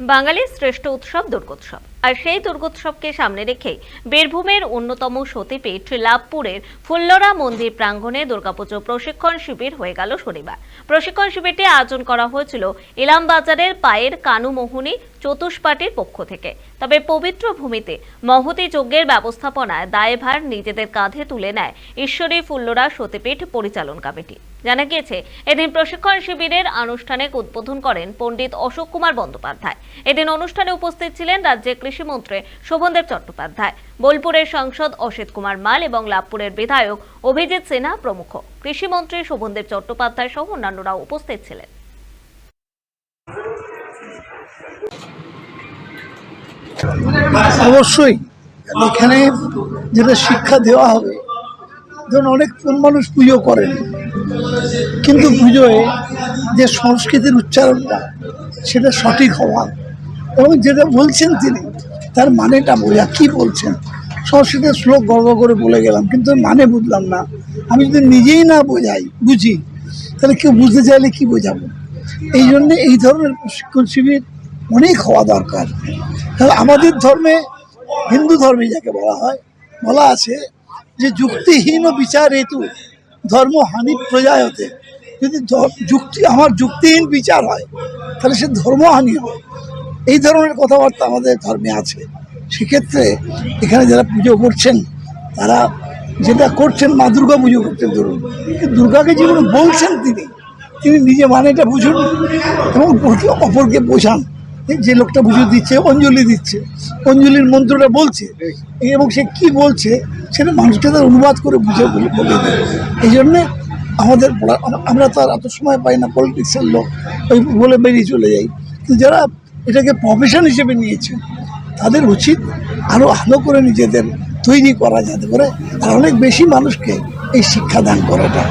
বাঙালির শ্রেষ্ঠ উৎসব দুর্গোৎসব। আর সেই দুর্গোৎসবকে সামনে রেখে বীরভূমের অন্যতম সতীপীঠ লাভপুরের ফুল্লরা মন্দির প্রাঙ্গণে দুর্গাপুজো প্রশিক্ষণ শিবির হয়ে গেল শনিবার। প্রশিক্ষণ শিবিরটি আয়োজন করা হয়েছিল ইলামবাজারের পায়ের কানুমোহনী চতুষ্পাটির পক্ষ থেকে। তবে পবিত্র ভূমিতে মহতি যজ্ঞের ব্যবস্থাপনায় দায়ভার নিজেদের কাঁধে তুলে নেয় ঈশ্বরী ফুল্লরা সতীপীঠ পরিচালন কমিটি। জানা গিয়েছে, এদিন প্রশিক্ষণ শিবিরের আনুষ্ঠানিক উদ্বোধন করেন পণ্ডিত অশোক কুমার বন্দ্যোপাধ্যায়। এদিন অনুষ্ঠানে উপস্থিত ছিলেন রাজ্যের কৃষিমন্ত্রী শোভনদেব চট্টোপাধ্যায়, বোলপুরের সাংসদ অসিত কুমার মাল এবং লাভপুরের বিধায়ক অভিজিৎ সিনহা প্রমুখ। কৃষিমন্ত্রী শোভনদেব চট্টোপাধ্যায় সহ অন্যান্যরাও উপস্থিত ছিলেন। অবশ্যই, এখানে যেটা শিক্ষা দেওয়া হবে, ধরুন অনেক মানুষ পুজো করেন কিন্তু পুজোয় যে সংস্কৃতির উচ্চারণটা, সেটা সঠিক হওয়া এবং যেটা বলছেন তিনি তার মানেটা বোঝা, কি বলছেন? সংস্কৃতের শ্লোক গর্ব করে বলে গেলাম, কিন্তু মানে বুঝলাম না। আমি যদি নিজেই না বোঝাই, বুঝি, তাহলে কেউ বুঝতে চাইলে কি বোঝাবো? এই জন্যে এই ধরনের প্রশিক্ষণ শিবির অনেক হওয়া দরকার। তাহলে আমাদের ধর্মে, হিন্দু ধর্মে যাকে বলা হয়, বলা আছে যে যুক্তিহীন বিচার হেতু ধর্ম হানি প্রজায়তে। যদি যুক্তি, আমার যুক্তিহীন বিচার হয়, তাহলে সে ধর্মহানি হয় এই ধরনের কথাবার্তা আমাদের ধর্মে আছে। সেক্ষেত্রে এখানে যারা পুজো করছেন, তারা যেটা করছেন, মা দুর্গা পুজো করছেন, ধরুন। দুর্গাকে যেগুলো বলছেন তিনি তিনি নিজে মানেটা বুঝুন এবং অপরকে বোঝান। যে লোকটা পুজো দিচ্ছে, অঞ্জলি দিচ্ছে, অঞ্জলির মন্ত্রটা বলছে, এবং সে কি বলছে, সেটা মানুষকে তার অনুবাদ করে বুঝে বলে বলে দেয়। এই জন্যে আমাদের আমরা তো আর এত সময় পাই না পলিটিক্সের লোক, ওই বলে বেরিয়ে চলে যাই। কিন্তু যারা এটাকে প্রফেশন হিসেবে নিয়েছে। তাদের উচিত আরও ভালো করে নিজেদের তৈরি করা যাতে করে, আর অনেক বেশি মানুষকে এই শিক্ষাদান করাটা।